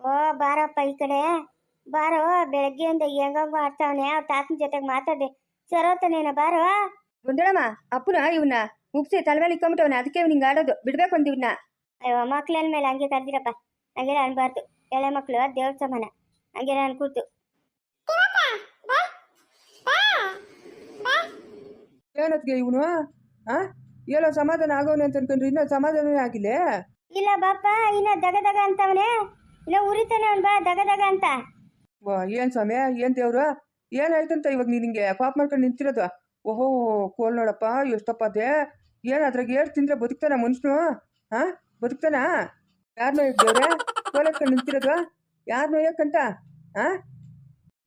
ಓ ಬಾರಪ್ಪ ಈ ಕಡೆ. ಬಾರೋ ಬೆಳಗ್ಗೆಯಿಂದ ಹೆಂಗಂಗ ಆಡ್ತಾವನೆ ಅವ್ರ ತಾತನ ಜೊತೆಗೆ ಮಾತಾಡಿ ಸರೋತನೇನ ಬಾರೋ? ಗುಂಡಳಮ್ಮ ಅಪ್ಪನ ಇವನ್ನ ಉಗ್ಸಿ ತಲೆಮೇಲೆ ಇಕ್ಕೊಂಬಿಟ್ಟವನ ಅದಕ್ಕೆ ಇವ್ನಿಂಗ್ ಆಡೋದು. ಬಿಡ್ಬೇಕು ಅಂದಿವ್ನ ಇವನ್ನ ಅಯ್ಯೋ ಮಕ್ಳ ಮೇಲೆ ಹಂಗೆ ಕರ್ದಿರಪ್ಪ. ಹಂಗೆಲ್ಲ ಅನ್ಬಾರ್ದು ಎಳೆ ಮಕ್ಕಳು ದೇವ್ರ ಸಮಾನ. ಹಂಗೆಲ್ಲ ಅನ್ಕೂತು ಏನತ್ಗೆ ಇವನು? ಆ? ಏನೋ ಸಮಾಧಾನ ಆಗೋನೆ ಅಂತ ಅನ್ಕೊಂಡ್ರಿ ಇನ್ನೂ ಸಮಾಧಾನವೇ ಆಗಿಲ್ಲ? ಇಲ್ಲ ಬಾಪ ಇನ್ನ ದಗ ದಗ ಅಂತವನೆ. ಇಲ್ಲ ಉರಿತಾನೆ ಅವ್ನ್ ಬಾ ದಗ ದಗ ಅಂತ. ವಾ ಏನ್ ಸ್ವಾಮಿ ಏನ್ ದೇವ್ರು? ಏನಾಯ್ತಂತ ಇವಾಗ ನೀನು ಹಿಂಗೆ ಪಾಪ ಮಾಡ್ಕೊಂಡು ನಿಂತಿರೋದು? ಓಹೋ ಕೋಲ್ ನೋಡಪ್ಪ ಎಷ್ಟಪ್ಪ ಅದೇ. ಏನ್ ಅದ್ರಾಗ ಏಟ್ ತಿಂದ್ರೆ ಬದುಕ್ತಾನ ಮನುಷ್ಯನು ಹಾ ಬದುಕ್ತಾನ? ಯಾರನ್ನೋ ದೇವ್ರೆ? ಕೋಲ್ ಹತ್ಕೊಂಡು ನಿಂತಿರೋದು? ಯಾರನ್ನೋ ಯಾಕಂತ ಹಾ?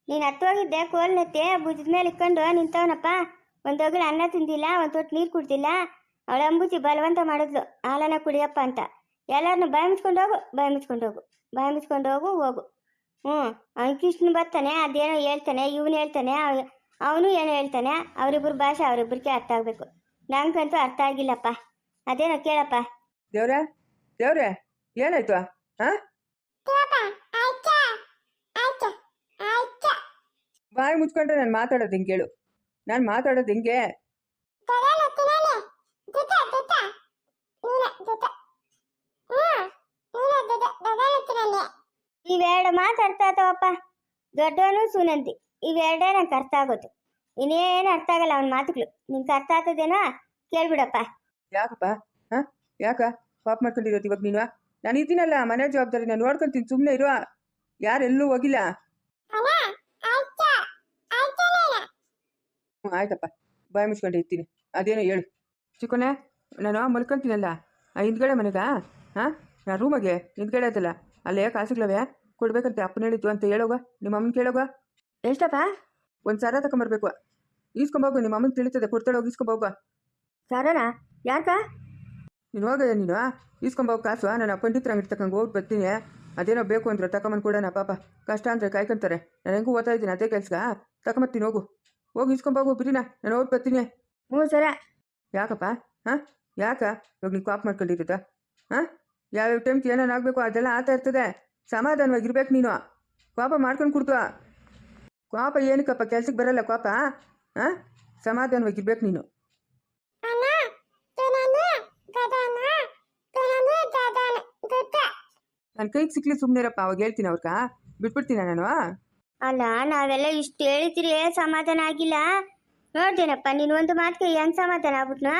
ನೀನ್ ಹತ್ತೋಗಿದ್ದೆ ಕೋಲ್ ನೆತ್ತಿ ಭುಜದ ಮೇಲೆ ಇಕ್ಕೊಂಡು ನಿಂತವನಪ್ಪ. ಒಂದ್ ಒಗ್ಳು ಅನ್ನ ತಿಂದಿಲ್ಲ ಒಂದ್ ತೊಟ್ಟು ನೀರು ಕುಡ್ದಿಲ್ಲ. ಅವಳ ಅಂಬುಜಿ ಬಲವಂತ ಮಾಡಿದ್ಲು. ಹಾಲನ್ನ ಕುಡಿಯಪ್ಪ ಅಂತ. ಎಲ್ಲರನ್ನು ಬಾಯಿ ಮುಚ್ಕೊಂಡು ಹೋಗು ಬಾಯಿ ಮುಚ್ಕೊಂಡು ಹೋಗು ಬಾಯಿ ಮುಚ್ಕೊಂಡು ಹೋಗು ಹೋಗು. ಹ್ಞೂ ಅವ್ನು ಕೃಷ್ಣ ಬರ್ತಾನೆ ಅದೇನೋ ಹೇಳ್ತಾನೆ ಇವನು ಹೇಳ್ತಾನೆ ಅವನು ಏನೋ ಹೇಳ್ತಾನೆ ಅವರಿಬ್ಬರು ಭಾಷೆ ಅವರಿಬ್ಬರಿಗೆ ಅರ್ಥ ಆಗಬೇಕು. ನಂಗಂತೂ ಅರ್ಥ ಆಗಿಲ್ಲಪ್ಪ. ಅದೇನೋ ಕೇಳಪ್ಪ. ದೇವ್ರೆ ದೇವ್ರೆ ಏನಾಯ್ತು ಹಾ ಬಾಯಿ ಮುಚ್ಕೊಂಡ್ರೆ ನಾನು ಮಾತಾಡೋದು ಹಿಂಗೆ ಕೇಳು. ನಾನು ಮಾತಾಡೋದು ಹೆಂಗೆ ಇವೆರಡು ಅರ್ಥ ಆತವಪ್ಪ ದೊಡ್ಡವನು ಸುನಂತಿ ಇವೆರಡೇ ನಂಗೆ ಅರ್ಥ ಆಗೋದು ಇನ್ನೇನು ಅರ್ಥ ಆಗಲ್ಲ ಅವನ ಮಾತುಗಳು. ನಿಂಗೆ ಅರ್ಥ ಆಗ್ತದೇನಾ ಕೇಳ್ಬಿಡಪ್ಪ. ಯಾಕಪ್ಪ? ಹಾ? ಯಾಕ? ಪಾಪ ಮಾಡ್ಕೊಂಡಿರೋದು ಇವಾಗ ನೀನು? ನಾನು ಇದ್ದೀನಲ್ಲ ಮನೆ ಜವಾಬ್ದಾರಿ ನಾನು ನೋಡ್ಕೊಂತೀನಿ ಸುಮ್ಮನೆ ಇರುವ ಯಾರೆಲ್ಲೂ ಹೋಗಿಲ್ಲ. ಹ್ಞೂ ಆಯ್ತಪ್ಪ. ಬಾಯ್ ಮುಚ್ಕೊಂಡು ಇರ್ತೀನಿ. ಅದೇನೋ ಹೇಳು. ಚಿಕ್ಕನೆ ನಾನು ಮಲ್ಕೊಂತೀನಲ್ಲ. ಆ ಹಿಂದ್ಗಡೆ ಮನೆಗ? ಹಾ? ನಾ ರೂಮಗೆ? ಹಿಂದ್ಗಡೆ ಆಯ್ತಲ್ಲ ಅಲ್ಲೇ ಕಾಸುಗಳವೆ ಕೊಡ್ಬೇಕಂತೆ ಅಪ್ಪನ ಹೇಳಿದ್ದು ಅಂತ ಹೇಳೋಗ ನಿಮ್ಮ ಅಮ್ಮನ ಕೇಳೋಗ? ಎಷ್ಟಪ್ಪ? ಒಂದು ಸರ ತಗೊಂಬರ್ಬೇಕು ಈಸ್ಕೊಂಬೋಗು ನಿಮ್ಮ ಅಮ್ಮನ ತಿಳಿತದೆ ಕೊಡ್ತಾಳೆ ಹೋಗಿ ಈಸ್ಕೊಂಬೋಗ. ಸರನಾ? ಯಾಕ ನೀನು ಹೋಗ ನೀನು? ಈಸ್ಕೊಂಬೋಗ ಕಾಸು ನಾನು ಪಂಡಿತರ ಅಂಗಡಿ ತಗೊಂಡು ಹೋಗಿ ಬರ್ತೀನಿ. ಅದೇನೋ ಬೇಕು ಅಂದ್ರೆ ತಗೊಂಬಂದು ಕೊಡೋಣ ಪಾಪ. ಕಷ್ಟ ಅಂದರೆ ಕಾಯ್ಕೊಂತಾರೆ. ನಾನು ಹೆಂಗೂ ಓದ್ತಾ ಇದ್ದೀನಿ ಅದೇ ಕೆಲ್ಸ ತಗೊಂಬರ್ತೀನಿ ಹೋಗು. ಹೋಗಿ ಈಸ್ಕೊಂಬೋಗು ಬಿರಿನ ನಾನು ಹೋಗಿ ಬರ್ತೀನಿ. ಹ್ಞೂ ಸರ. ಯಾಕಪ್ಪ? ಹಾಂ? ಯಾಕ? ಇವಾಗ ನೀನು ಕಾಪ್ ಮಾಡ್ಕೊಂಡಿರೋದ? ಹಾಂ? ಯಾವ್ಯಾವ ಟೈಮ್ಗೆ ಏನೇನು ಆಗಬೇಕು ಅದೆಲ್ಲ ಆತಾ ಇರ್ತದೆ. ಸಮಾಧಾನವಾಗಿರ್ಬೇಕು ನೀನು. ಕೋಪ ಮಾಡ್ಕೊಂಡು ಕೊಡ್ತು ಕೋಪ ಏನಕ್ಕಪ್ಪ ಕೆಲ್ಸಕ್ಕೆ ಬರಲ್ಲ ಕೋಪ? ಹಾಂ ಸಮಾಧಾನವಾಗಿರ್ಬೇಕು ನೀನು. ನನ್ನ ಕೈಗೆ ಸಿಕ್ಲಿ ಸುಮ್ಮನಿರಪ್ಪ ಅವಾಗ ಹೇಳ್ತೀನಿ ಅವ್ರಕ. ಬಿಟ್ಬಿಡ್ತೀನ ನಾನು? ಅಲ್ಲ ನಾವೆಲ್ಲ ಇಷ್ಟು ಹೇಳಿದ್ರಿ ಸಮಾಧಾನ ಆಗಿಲ್ಲ. ನೋಡ್ದೇನಪ್ಪ ನೀನು ಒಂದು ಮಾತಿಗೆ ಹೆಂಗ್ ಸಮಾಧಾನ ಆಗ್ಬಿಟ್ನಾ?